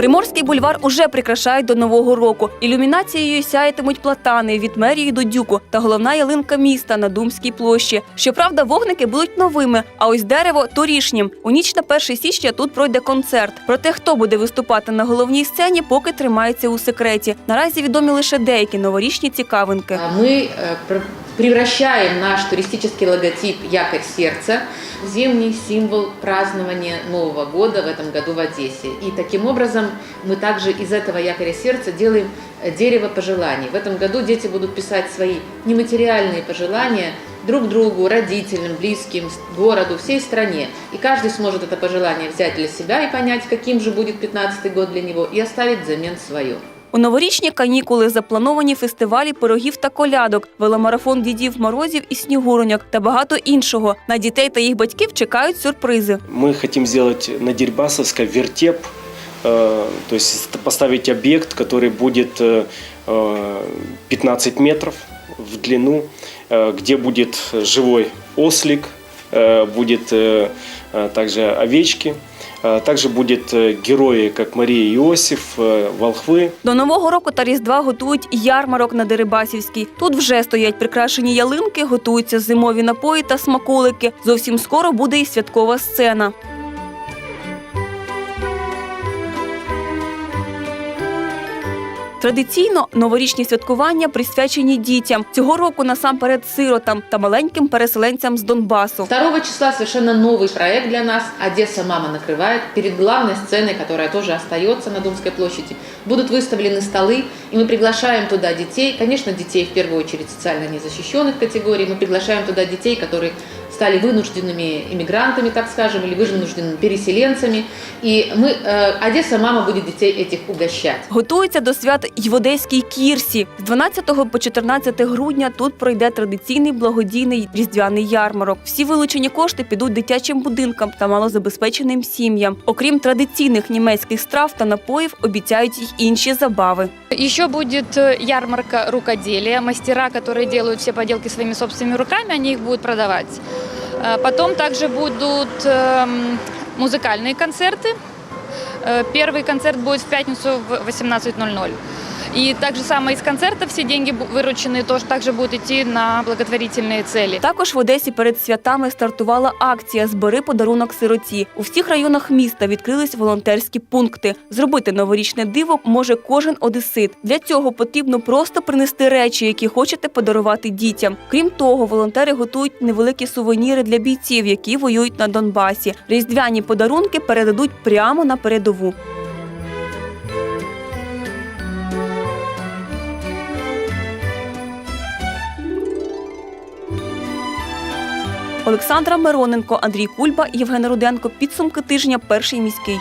Приморський бульвар уже прикрашають до нового року. Ілюмінацією сяятимуть платани від мерії до дюку та головна ялинка міста на Думській площі. Щоправда, вогники будуть новими, а ось дерево торішнім. У ніч на 1 січня тут пройде концерт. Проте, хто буде виступати на головній сцені, поки тримається у секреті. Наразі відомі лише деякі новорічні цікавинки. Э, пр- превращаем наш туристический логотип «Якорь сердца» в зимний символ празднования Нового года в этом году в Одессе. И таким образом мы также из этого якоря сердца делаем э, дерево пожеланий. В этом году дети будут писать свои нематериальные пожелания друг другу, родителям, близким, городу, всей стране. И каждый сможет это пожелание взять для себя и понять, каким же будет 15 год для него, и оставить взамен свое. У новорічні канікули заплановані фестивалі пирогів та колядок, веломарафон дідів морозів і снігуроньок та багато іншого. На дітей та їх батьків чекають сюрпризи. Мы хотим сделать на Дерибасовской вертеп, э, то есть поставить объект, который будет э, э, 15 метров в длину, э, где будет живой ослик, э, будет э, э, также овечки, э, также будет э, герои, как Мария и Иосиф, э, волхвы. До нового року та різдва готують і ярмарок на Дерибасівській. Тут вже стоять прикрашені ялинки, готуються зимові напої та смаколики. Зовсім скоро буде і святкова сцена. Традиційно новорічні святкування присвячені дітям. Цього року насамперед сиротам та маленьким переселенцям з Донбасу. 2 числа совершенно новый проект для нас. Одесса мама накрывает. Перед главной сценой, которая тоже остается на Думской площади, будут выставлены столы, и мы приглашаем туда детей. Конечно, детей в первую очередь социально незащищенных категорий. Мы приглашаем туда детей, которые стали вынужденными иммигрантами, так скажем, или вынужденными переселенцами. И мы, э, Одесса мама будет детей этих угощать. Готуються до свят й в Одеській Кірсі. З 12 по 14 грудня тут пройде традиційний благодійний різдвяний ярмарок. Всі вилучені кошти підуть дитячим будинкам та малозабезпеченим сім'ям. Окрім традиційних німецьких страв та напоїв, обіцяють й інші забави. Еще будет э, ярмарка рукоделия. Мастера, которые делают все поделки своими собственными руками, они их будут продавать. Э, Потом также будут эм, музыкальные концерты. Э, Первый концерт будет в пятницу в 18.00. И так же самое из концертов все деньги бу- вырученные тоже также будут идти на благотворительные цели. Також в Одесі перед святами стартувала акція Збери подарунок сироті. У всіх районах міста відкрились волонтерські пункти. Зробити новорічне диво може кожен одесит. Для цього потрібно просто принести речі, які хочете подарувати дітям. Крім того, волонтери готують невеликі сувеніри для бійців, які воюють на Донбасі. Різдвяні подарунки передадуть прямо на передову. Олександра Мироненко, Андрій Кульба, Євген Руденко. Підсумки тижня. Перший міський.